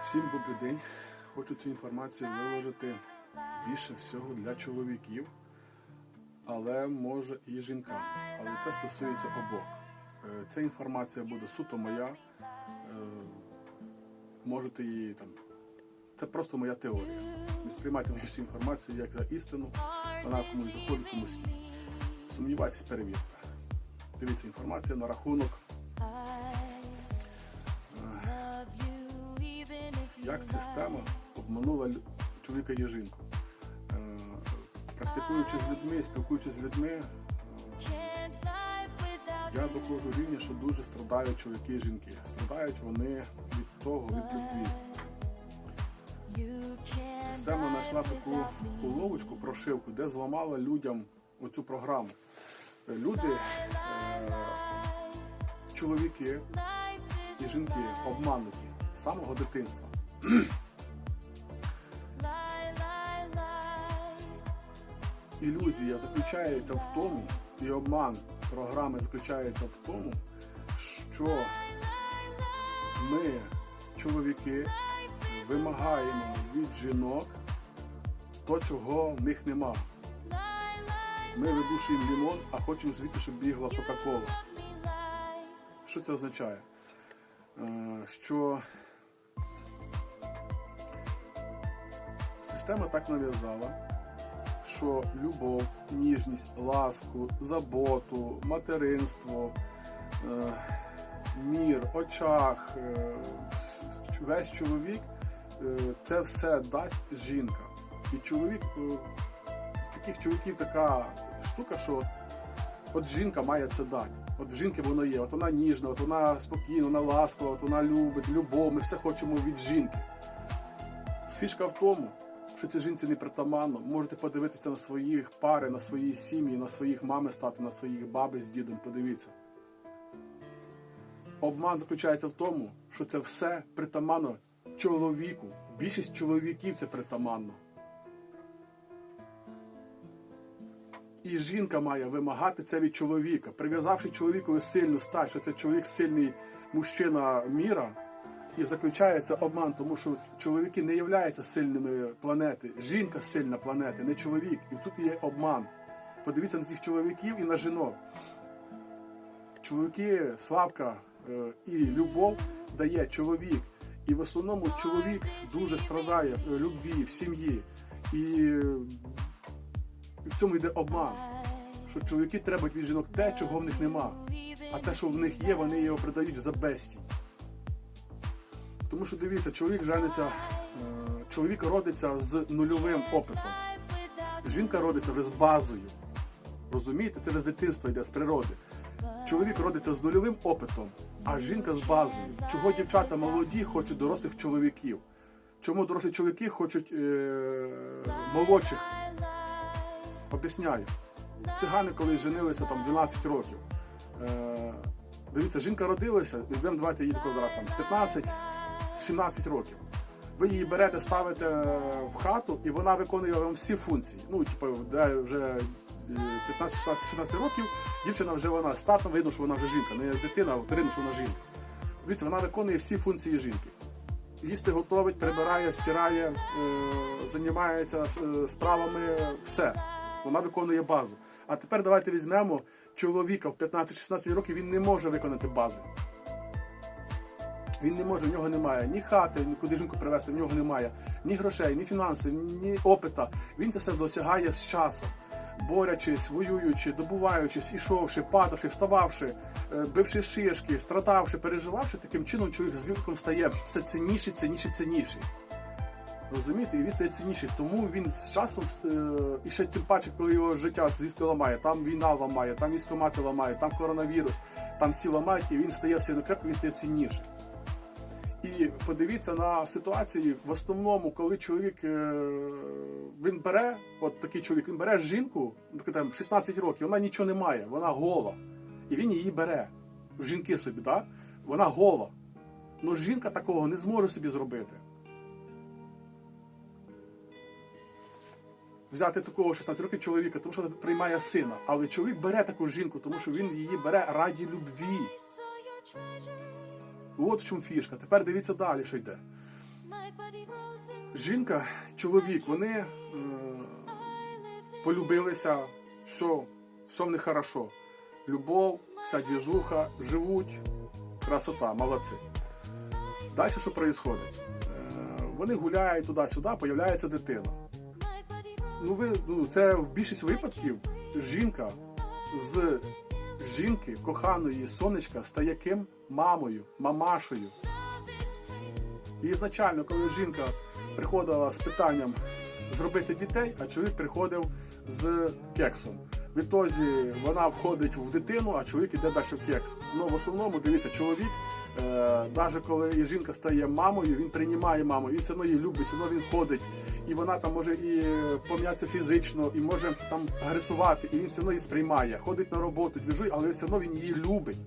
Всім добрий день. Хочу цю інформацію виложити більше всього для чоловіків, але може і жінкам. Але це стосується обох. Е, Ця інформація буде суто моя. Е, Можете її там. Це просто моя теорія. Не сприймайте мою всю інформацію як за істину. Вона комусь заходить, комусь ні. Сумнівайтесь, перевірте. Дивіться інформація на рахунок. Як система обманула чоловіка і жінку. Е, Практикуючи з людьми, спілкуючись з людьми, е, я доходжу рівня, що дуже страдають чоловіки і жінки. Страдають вони від того, від любві. Система знайшла таку уловочку, прошивку, де зламала людям оцю програму. Е, Люди, чоловіки і жінки обмануті з самого дитинства. Ілюзія заключається в тому, і обман програми заключається в тому, що ми, чоловіки, вимагаємо від жінок то, чого в них нема. Ми видушуємо лімон, а хочемо звідти, щоб бігла Кока-Кола. Що це означає? Е, Що система так нав'язала, що любов, ніжність, ласку, заботу, материнство, е, мір, очах, е, весь чоловік е, це все дасть жінка. І чоловік, в таких чоловіків така штука, що от жінка має це дати. От в жінки воно є, от вона ніжна, от вона спокійна, вона ласкава, от вона любить, любов, ми все хочемо від жінки. Фішка в тому, що цій жінці не притаманно. Можете подивитися на своїх пари, на свої сім'ї, на своїх мами стати, на своїх баби з дідом. Подивіться. Обман заключається в тому, що це все притаманно чоловіку. Більшість чоловіків це притаманно. І жінка має вимагати це від чоловіка, прив'язавши чоловікові сильну стать, що це чоловік сильний мужчина міра, і заключається обман, тому що чоловіки не являються сильними планети. Жінка сильна планети, не чоловік. І тут є обман. Подивіться на цих чоловіків і на жінок. Чоловіки, слабка е, і любов дає чоловік. І в основному чоловік дуже страдає в любві, в сім'ї. І е, в цьому йде обман. Що чоловіки требують від жінок те, чого в них нема. А те, що в них є, вони його придають за безцінь. Тому що дивіться, чоловік жениться, е, чоловік родиться з нульовим опитом. Жінка родиться вже з базою. Розумієте, це вже з дитинства йде, з природи. Чоловік родиться з нульовим опитом, а жінка з базою. Чого дівчата молоді хочуть дорослих чоловіків? Чому дорослі чоловіки хочуть е- молодших Об'ясняю. Цигани колись женилися там 12 років. Е, дивіться, жінка родилася, візьмемо, давайте такого зараз там 15-17 років. Ви її берете, ставите в хату, і вона виконує вам всі функції. Ну, типу, де вже е, 15-16 років, дівчина вже вона статна, видно, що вона вже жінка, не дитина, а вторинно, що вона жінка. Дивіться, вона виконує всі функції жінки. Їсти готовить, прибирає, стирає, е, займається е, справами, все. Вона виконує базу. А тепер давайте візьмемо чоловіка в 15-16 років, він не може виконати бази. Він не може, в нього немає ні хати, ні куди жінку привезти, в нього немає ні грошей, ні фінансів, ні опита. Він це все досягає з часом. Борячись, воюючи, добуваючись, ішовши, падавши, встававши, е, бивши шишки, страдавши, переживавши, таким чином чоловік з віком стає все цінніший, цінніший, цінніший. Розумієте, і він стає цінніший. Тому він з часом е, і ще тим паче, коли його життя звісно ламає, там війна ламає, там військомати ламає, там коронавірус, там всі ламають, і він стає все крепко, він стає цінніший. І подивіться на ситуації в основному, коли чоловік е, він бере, от такий чоловік, він бере жінку, там 16 років, вона нічого не має, вона гола. І він її бере. Жінки собі, да? вона гола. Ну жінка такого не зможе собі зробити. Взяти такого 16 років чоловіка, тому що приймає сина. Але чоловік бере таку жінку, тому що він її бере раді любві. От в чому фішка. Тепер дивіться далі, що йде. Жінка, чоловік, вони е, полюбилися, все, все в них хорошо. Любов, вся двіжуха, живуть, красота, молодці. Далі що відбувається? Е, вони гуляють туди-сюди, появляється дитина. Ну, ви, ну, це в більшість випадків жінка з жінки, коханої сонечка, стає ким? Мамою, мамашею. І ізначально, коли жінка приходила з питанням зробити дітей, а чоловік приходив з кексом. Відтоді вона входить в дитину, а чоловік іде далі в кекс. Ну в основному дивіться, чоловік, е, навіть коли і жінка стає мамою, він приймає маму, і все одно її любить, все одно він ходить. І вона там може і пом'ятися фізично, і може там агресувати, і він все одно її сприймає, ходить на роботу, двіжує, але все одно він її любить.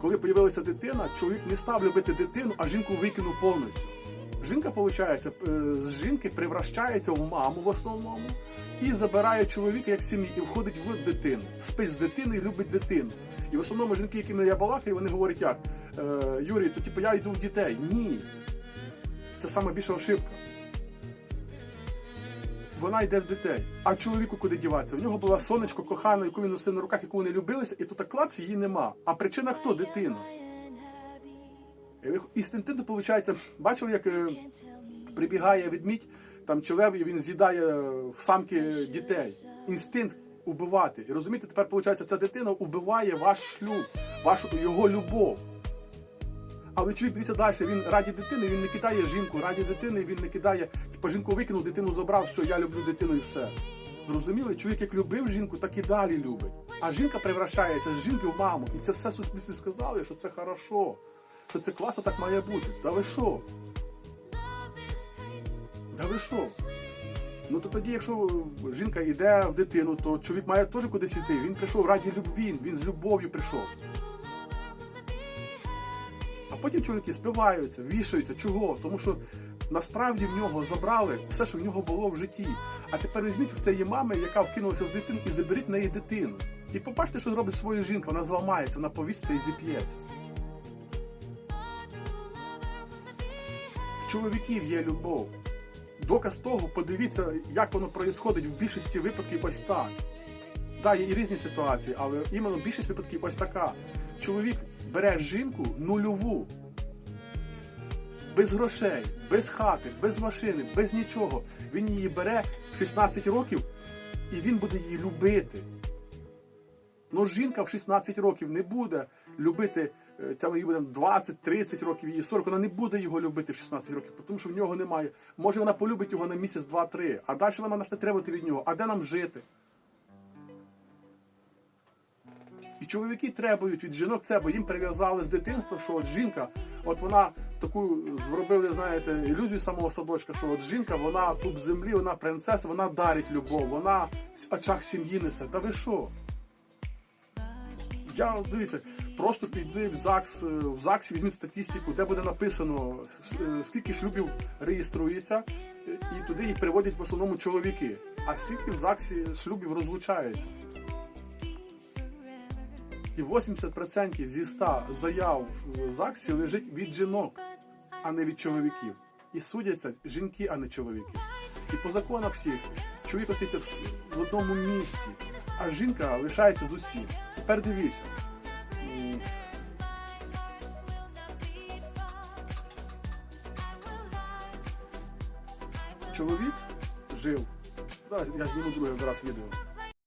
Коли з'явилася дитина, чоловік не став любити дитину, а жінку викинув повністю. Жінка, виходить, з жінки превращається в маму в основному і забирає чоловіка як сім'ї і входить в дитину. Спить з дитиною і любить дитину. І в основному жінки, якими я балакаю, вони говорять як е, Юрій, то типу я йду в дітей. Ні. Це саме більша ошибка. Вона йде в дітей. А чоловіку куди діватися? В нього була сонечко кохана, яку він носив на руках, яку вони любилися, і тут клац її нема. А причина хто? Дитина. І ви- виходить, бачили, як е, прибігає ведмідь, там чи лев, і він з'їдає в самки дітей. Інстинкт убивати. І розумієте, тепер виходить, ця дитина убиває ваш шлюб, вашу його любов. Але чоловік дивіться далі, він раді дитини, він не кидає жінку, раді дитини він не кидає, типу жінку викинув, дитину забрав, все, я люблю дитину і все. Зрозуміли, чоловік як любив жінку, так і далі любить. А жінка превращається з жінки в маму. І це все суспільстві сказали, що це хорошо, що це класно так має бути. Та ви що? Та ви що? Ну то тоді, якщо жінка йде в дитину, то чоловік має теж кудись йти. Він прийшов раді любві, він з любов'ю прийшов. А потім чоловіки спиваються, вішаються. Чого? Тому що насправді в нього забрали все, що в нього було в житті. А тепер візьміть в цієї мами, яка вкинулася в дитину, і заберіть в неї дитину. І побачите, що зробить своя жінка. Вона зламається, вона повіситься і зіп'ється. Чоловіків є любов. Доказ того, подивіться, як воно проїсходить в більшості випадків ось так. Да, є і різні ситуації, але іменно більшість випадків ось така. Чоловік бере жінку нульову, без грошей, без хати, без машини, без нічого. Він її бере в 16 років і він буде її любити. Ну, жінка в 16 років не буде любити, е, там їй буде 20-30 років, її 40, вона не буде його любити в 16 років, тому що в нього немає. Може вона полюбить його на місяць, два-три, а далі вона нас не требувати від нього. А де нам жити? І чоловіки требують від жінок це, бо їм прив'язали з дитинства, що от жінка, от вона таку зробили, знаєте, ілюзію самого садочка, що от жінка, вона тут землі, вона принцеса, вона дарить любов, вона в очах сім'ї несе. Та ви що? Я дивіться, просто піди в ЗАГС, е, в ЗАГСі візьміть статистику, де буде написано, е, скільки шлюбів реєструється, е, і туди їх приводять в основному чоловіки. А скільки в ЗАГСі шлюбів розлучається. І 80% зі 100 заяв в ЗАГСі лежить від жінок, а не від чоловіків. І судяться жінки, а не чоловіки. І по законах всіх чоловік остається в- одному місці, а жінка лишається з усіх. Тепер дивіться. Чоловік жив. Да, Я зніму друге зараз відео.